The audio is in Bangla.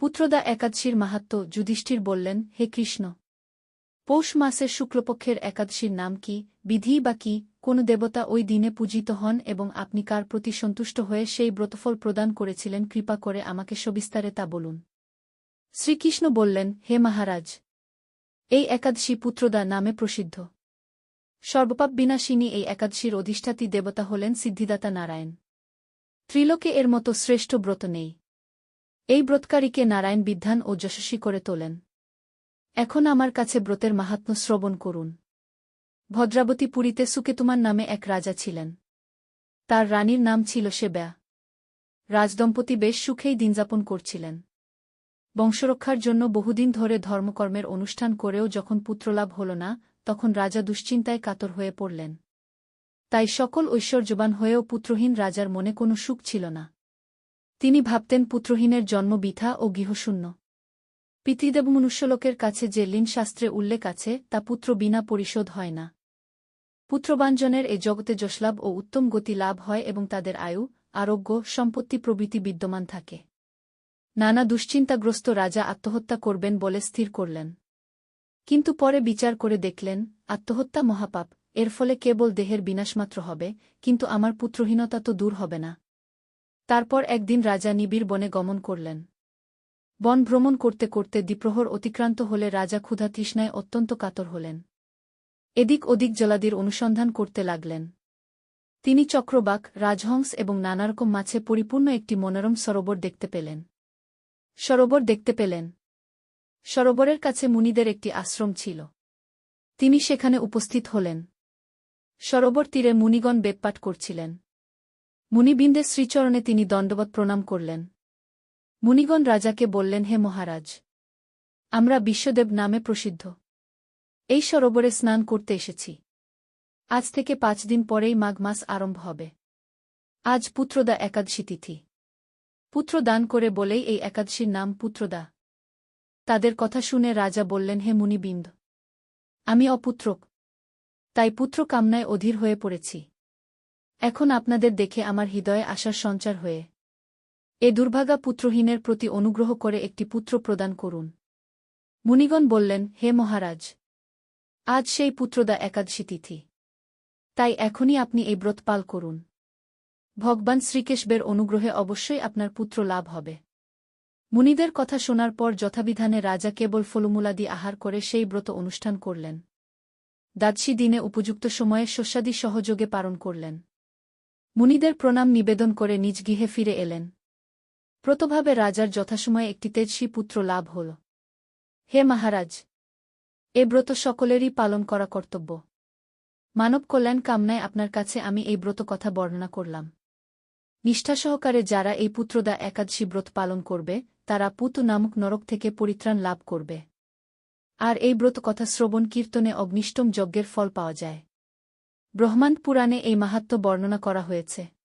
পুত্রদা একাদশীর মাহাত্ম যুধিষ্ঠির বললেন, হে কৃষ্ণ, পৌষ মাসের শুক্লপক্ষের একাদশীর নাম কি, বিধি বা কি, কোন দেবতা ওই দিনে পূজিত হন এবং আপনি কার প্রতি সন্তুষ্ট হয়ে সেই ব্রতফল প্রদান করেছিলেন, কৃপা করে আমাকে সবিস্তারে তা বলুন। শ্রীকৃষ্ণ বললেন, হে মহারাজ, এই একাদশী পুত্রদা নামে প্রসিদ্ধ। সর্বপাপ বিনাশিনী এই একাদশীর অধিষ্ঠাতী দেবতা হলেন সিদ্ধিদাতা নারায়ণ। ত্রিলোকে এর মতো শ্রেষ্ঠ ব্রত নেই। এই ব্রতকারীকে নারায়ণ বিধান ও যশস্বী করে তোলেন। এখন আমার কাছে ব্রতের মাহাত্ম্য শ্রবণ করুন। ভদ্রাবতী পুরীতে সুকেতুমার নামে এক রাজা ছিলেন। তার রানীর নাম ছিল সেব্যা। রাজদম্পতি বেশ সুখেই দিনযাপন করছিলেন। বংশরক্ষার জন্য বহুদিন ধরে ধর্মকর্মের অনুষ্ঠান করেও যখন পুত্রলাভ হল না, তখন রাজা দুশ্চিন্তায় কাতর হয়ে পড়লেন। তাই সকল ঐশ্বর্যবান হয়েও পুত্রহীন রাজার মনে কোনো সুখ ছিল না। তিনি ভাবতেন পুত্রহীনের জন্ম বিথা ও গৃহশূন্য। পিতৃদেব মনুষ্যলোকের কাছে যে শাস্ত্রে উল্লেখ আছে, তা পুত্র বিনা পরিশোধ হয় না। পুত্রবাঞ্জনের এ জগতে যশলাভ ও উত্তম গতি লাভ হয় এবং তাদের আয়ু, আরোগ্য, সম্পত্তি প্রভৃতি বিদ্যমান থাকে। নানা দুশ্চিন্তাগ্রস্ত রাজা আত্মহত্যা করবেন বলে স্থির করলেন। কিন্তু পরে বিচার করে দেখলেন, আত্মহত্যা মহাপাপ, এর ফলে কেবল দেহের বিনাশমাত্র হবে, কিন্তু আমার পুত্রহীনতা তো দূর হবে না। তারপর একদিন রাজা নিবিড় বনে গমন করলেন। বন ভ্রমণ করতে করতে দ্বিপ্রহর অতিক্রান্ত হলে রাজা ক্ষুধা তৃষ্ণায় অত্যন্ত কাতর হলেন। এদিক ওদিক জলাদির অনুসন্ধান করতে লাগলেন। তিনি চক্রবাক, রাজহংস এবং নানারকম মাছে পরিপূর্ণ একটি মনোরম সরোবর দেখতে পেলেন। সরোবর দেখতে পেলেন। সরোবরের কাছে মুনিদের একটি আশ্রম ছিল। তিনি সেখানে উপস্থিত হলেন। সরোবর তীরে মুনিগণ বেদপাঠ করছিলেন। মুনিবিন্দের শ্রীচরণে তিনি দণ্ডবত প্রণাম করলেন। মুনিগণ রাজাকে বললেন, হে মহারাজ, আমরা বিশ্বদেব নামে প্রসিদ্ধ। এই সরোবরে স্নান করতে এসেছি। আজ থেকে পাঁচ দিন পরেই মাঘ মাস আরম্ভ হবে। আজ পুত্রদা একাদশী তিথি। পুত্র দান করে বলেই এই একাদশীর নাম পুত্রদা। তাদের কথা শুনে রাজা বললেন, হে মুনিবিন্দ, আমি অপুত্রক। তাই পুত্র কামনায় অধীর হয়ে পড়েছি। এখন আপনাদের দেখে আমার হৃদয়ে আশার সঞ্চার হয়ে। এ দুর্ভাগা পুত্রহীনের প্রতি অনুগ্রহ করে একটি পুত্র প্রদান করুন। মুনিগণ বললেন, হে মহারাজ! আজ সেই পুত্রদা একাদশী তিথি। তাই এখনই আপনি এই ব্রত পাল করুন। ভগবান শ্রীকেশবের অনুগ্রহে অবশ্যই আপনার পুত্র লাভ হবে। মুনিদের কথা শোনার পর যথাবিধানে রাজা কেবল ফলমূলাদি আহার করে সেই ব্রত অনুষ্ঠান করলেন। দাদশী দিনে উপযুক্ত সময়ে শস্যাদি সহযোগে পালন করলেন। মুনিদের প্রণাম নিবেদন করে নিজ গৃহে ফিরে এলেন। প্রতভাবে রাজার যথাসময়ে একটি তেজস্বী পুত্র লাভ হল। হে মহারাজ, এ ব্রত সকলেরই পালন করা কর্তব্য। মানব কল্যাণ কামনায় আপনার কাছে আমি এই ব্রত কথা বর্ণনা করলাম। নিষ্ঠা সহকারে যারা এই পুত্রদা একাদশী ব্রত পালন করবে, তারা পুত নামক নরক থেকে পরিত্রাণ লাভ করবে। আর এই ব্রত কথা শ্রবণ কীর্তনে অগ্নিষ্টম যজ্ঞের ফল পাওয়া যায়। ব্রহ্মাণ্ড পুরাণে এই মাহাত্ম বর্ণনা করা হয়েছে।